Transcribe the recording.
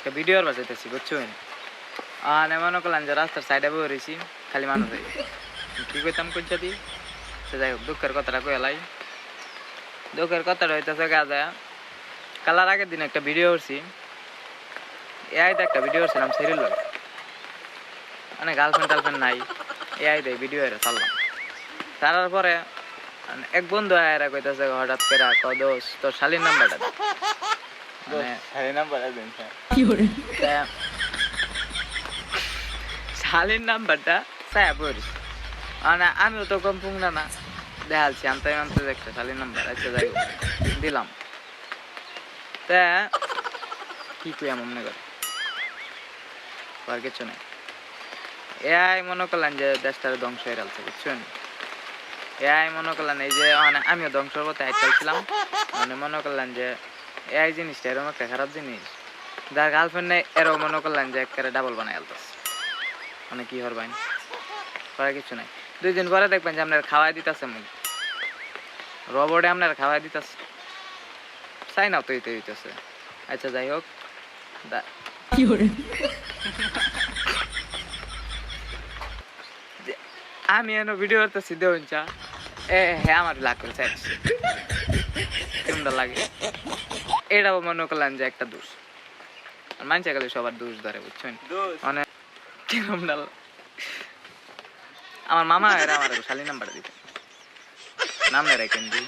একটা ভিডিওর বাজাইতেছি, বুঝছেন? আর মনে করলাম যে রাস্তার সাইডে বয়ে রয়েছি, খালি মানুষ কি কইতাম কইছা দি সে যাই হোক, দুঃখের কথাটা কই এলাই দুঃখের কথাটা হইতেছে গাজা কালার আগের দিন একটা ভিডিও করছি। এআইতে একটা ভিডিও করছিলাম সেরিল লাগে মানে গার্লফ্রেন্ড টার্লফ্রেন্ড নাই এআই দেয় ভিডিও এরা চাললাম তারার পরে মানে এক বন্ধু আয়রা কইতাছে হঠাৎ করে ক দোষ তোর শালীর নাম্বারটা শালীর নাম্বারটা মানে আমিও তো কম না না। দেখালছি আনতে আনতে একটা শালীর নাম্বার আচ্ছা যাই দিলাম। তা কি কই মনে করে? আর কিছু নেই। এআই মনে করলেন যে দেশটার ধ্বংস হয়ে গেছে বুঝছেন? এআই মনে করলেন এই যে মানে আমিও ধ্বংসর পথে আইতেছিলাম মানে মনে করলেন যে এআই জিনিসটা এরকম একটা খারাপ জিনিস। যার গার্লফ্রেন্ড নেই এরও মনে করলেন যে একেবারে ডাবল বানাই আলতাস মানে কি হরবাইন করার কিছু নাই। দুই দিন পরে দেখবেন যে আপনার খাওয়াই দিতেছে মুখ। রবটে আপনার খাওয়াই দিতেছে। চাই না তো ইতে দিতেছে আচ্ছা যাই হোক। দা- যে আমি এনো ভিডিও করতেছি দেউন চা। এ হ্যাঁ আমার লাগ করে চাইছি কেমন লাগে। এটাও মনে করলাম যে একটা দোষ। আর মানছে গেলে সবার দোষ ধরে বুঝছেন? মানে কিরম ডাল আমার মামা এরা আমার শালি নাম্বার দিতে নাম এরা কেন দি